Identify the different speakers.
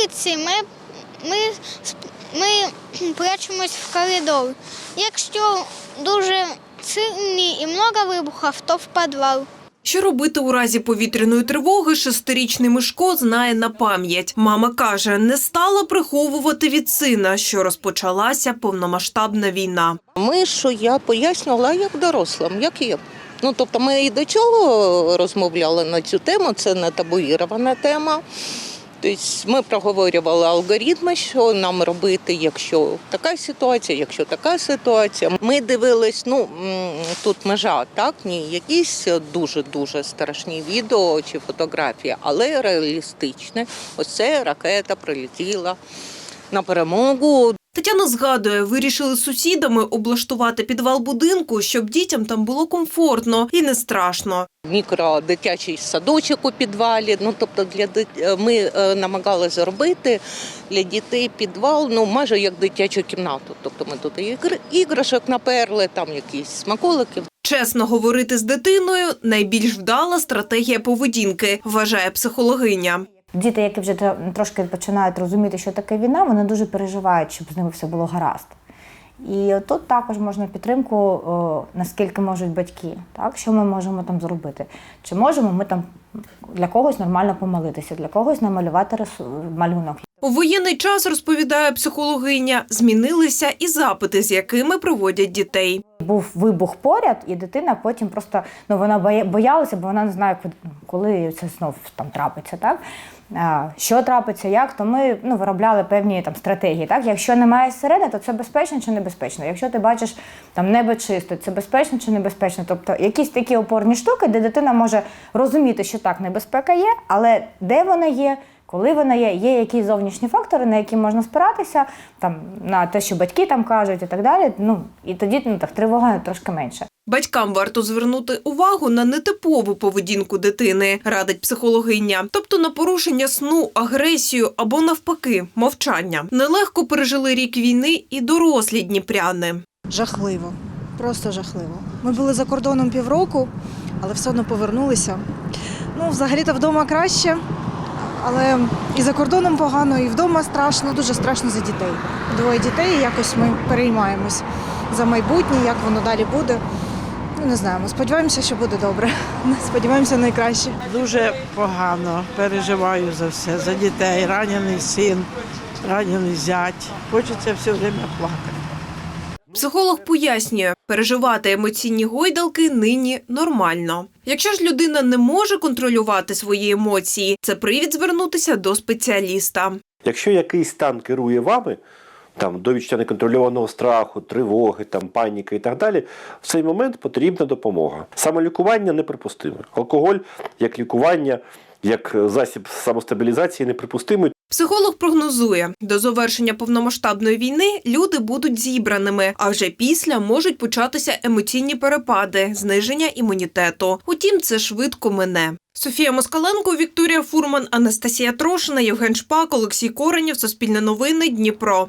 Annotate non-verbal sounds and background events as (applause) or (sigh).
Speaker 1: вулиці, ми, ми, ми (clears throat) прячемось в коридор. Якщо дуже сильні і много вибухів, то в підвал.
Speaker 2: Що робити у разі повітряної тривоги, шестирічний Мишко знає на пам'ять. Мама каже, не стала приховувати від сина, що розпочалася повномасштабна війна.
Speaker 3: Ми, що я пояснювала як дорослим, як є. Ну, тобто ми і до чого розмовляли на цю тему, це не табуїрована тема. Тобто ми проговорювали алгоритми, що нам робити, якщо така ситуація, якщо така ситуація. Ми дивились, ну тут межа, так, ні, якісь дуже-дуже страшні відео чи фотографії, але реалістичне. Оце ракета прилетіла на перемогу.
Speaker 2: Тетяна згадує, вирішили з сусідами облаштувати підвал будинку, щоб дітям там було комфортно і не страшно.
Speaker 3: мікродитячий садочок у підвалі. Ну тобто для дит- е, ми е, намагалися зробити для дітей підвал, ну майже як дитячу кімнату. Тобто ми тут ігр- іграшок наперли, там якісь смаколики.
Speaker 2: Чесно говорити з дитиною найбільш вдала стратегія поведінки, вважає психологиня.
Speaker 4: Діти, які вже трошки починають розуміти, що таке війна, вони дуже переживають, щоб з ними все було гаразд. І тут також можна підтримку, наскільки можуть батьки, так що ми можемо там зробити. Чи можемо ми там для когось нормально помолитися, для когось намалювати малюнок.
Speaker 2: У воєнний час, розповідає психологиня, змінилися і запити, з якими проводять дітей.
Speaker 4: Був вибух поряд, і дитина потім просто ну вона боя- боялася, бо вона не знає, куди- коли це знов там трапиться, так що трапиться, як, то ми ну, виробляли певні там стратегії. Так, якщо немає сирени, то це безпечно чи небезпечно. Якщо ти бачиш там небо чисто, це безпечно чи небезпечно. Тобто якісь такі опорні штуки, де дитина може розуміти, що так, небезпека є, але де вона є. Коли вона є, є якісь зовнішні фактори, на які можна спиратися, там на те, що батьки там кажуть, і так далі. Ну і тоді ну так тривога трошки менше.
Speaker 2: Батькам варто звернути увагу на нетипову поведінку дитини, радить психологиня, тобто на порушення сну, агресію або навпаки, мовчання. Нелегко пережили рік війни і дорослі дніпряни.
Speaker 5: Жахливо, просто жахливо. Ми були за кордоном півроку, але все одно повернулися. Ну, взагалі-то вдома краще, але і за кордоном погано, і вдома страшно, дуже страшно за дітей. Двоє дітей, і якось ми переймаємось за майбутнє, як воно далі буде. Ну, не знаємо. Сподіваємося, що буде добре. Сподіваємося найкраще.
Speaker 6: Дуже погано переживаю за все, за дітей, ранений син, ранений зять. Хочеться все время плакати.
Speaker 2: Психолог пояснює, переживати емоційні гойдалки нині нормально. Якщо ж людина не може контролювати свої емоції, це привід звернутися до спеціаліста.
Speaker 7: Якщо якийсь стан керує вами, там до відчуття неконтрольованого страху, тривоги, там паніки і так далі, в цей момент потрібна допомога. Самолікування неприпустиме. Алкоголь як лікування, як засіб самостабілізації неприпустимий.
Speaker 2: Психолог прогнозує, до завершення повномасштабної війни люди будуть зібраними, а вже після можуть початися емоційні перепади, зниження імунітету. Утім, це швидко мине. Софія Москаленко, Вікторія Фурман, Анастасія Трошина, Євген Шпак, Олексій Коренєв, Суспільне новини, Дніпро.